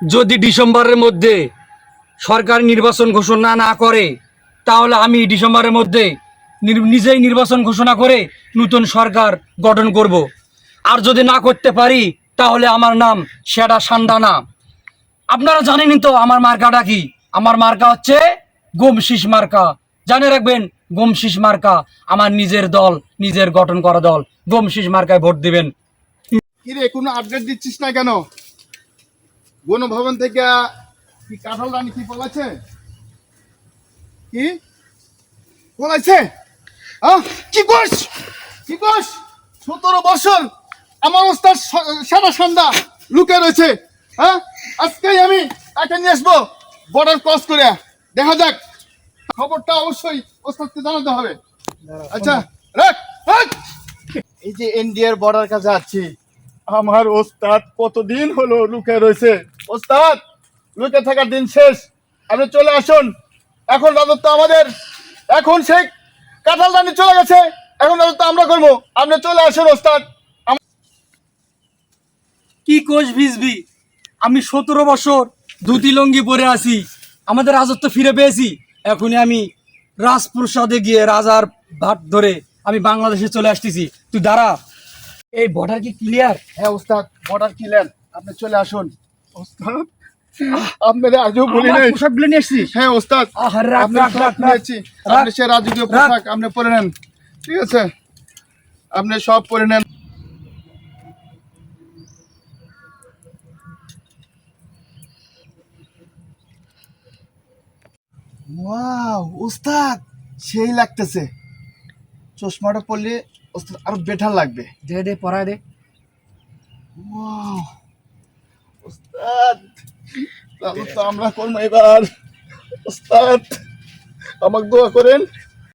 যদি ডিসেম্বরের মধ্যে সরকার নির্বাচন ঘোষণা না করে, তাহলে আমি ডিসেম্বরের মধ্যে নিজেই নির্বাচন ঘোষণা করে নতুন সরকার গঠন করব। আর যদি না করতে পারি, তাহলে আমার নাম সেটা সান্ডানা আপনারা জানেনই তো আমার মার্কাটা কি? আমার মার্কা হচ্ছে গোমশিস মার্কা। জানে রাখবেন গোমশিস মার্কা আমার নিজের দল, নিজের গঠন করা দল। গোমশিস মার্কায় ভোট দিবেন। কিরে, কোনো আপডেট দিচ্ছিস না কেন? গণভবন থেকে কি কাঁঠাল রানী কি বলেছে কি? বলেছে আহ, কি করস কি করস সতেরো বছর আমার ওস্তাদ সারা সন্ধ্যা লুকে রয়েছে। হ্যাঁ আজকেই আমি তাকে নিয়ে আসব বর্ডার ক্রস করে। দেখা যাক। খবরটা অবশ্যই ওস্তাদকে জানাতে হবে। আচ্ছা রাখ রাখ। এই যে ইন্ডিয়ার বর্ডার কাছে আছি আমার ওস্তাদ কতদিন হলো লুকে রয়েছে? ওস্তাদ, লুকে থাকার দিন শেষ। আপনি চলে আসুন। এখন রাজত্ব আমাদের। এখন সেই কাঁঠাল রানী চলে গেছে। এখন রাজত্ব আমরা করব। আপনি চলে আসুন, ওস্তাদ। কি কোষ ভিজবি? আমি সতেরো বছর ধুতি লঙ্গি পরে আছি। আমাদের রাজত্ব ফিরে পেয়েছি। এখনই আমি রাজপ্রসাদে গিয়ে রাজার ভাট ধরে আমি বাংলাদেশে চলে আসতেছি। তুই দাঁড়া। এই বর্ডার কি ক্লিয়ার হ্যাঁ ওস্তাদ বর্ডার কিলেন আপনি চলে আসুন। ওস্তাদ আপনাদের আজও বলি নাই। পোশাকগুলো নিয়ে এসছিস হ্যাঁ ওস্তাদ আপনি রাখ, নিয়েছি। আপনি সে রাজকীয়। পোশাক আপনি পরে নেন। ঠিক আছে? আপনি সব পরে নেন। ওয়াও ওস্তাদ। সেই লাগতেছে। চশমাটা পরলে ওস্তাদ আরও বেটার লাগবে। দে দে পড়া দে। ওয়াও ওস্তাদ তাহলে তো আমরা করব এবার। ওস্তাদ আমাকে দোয়া করেন।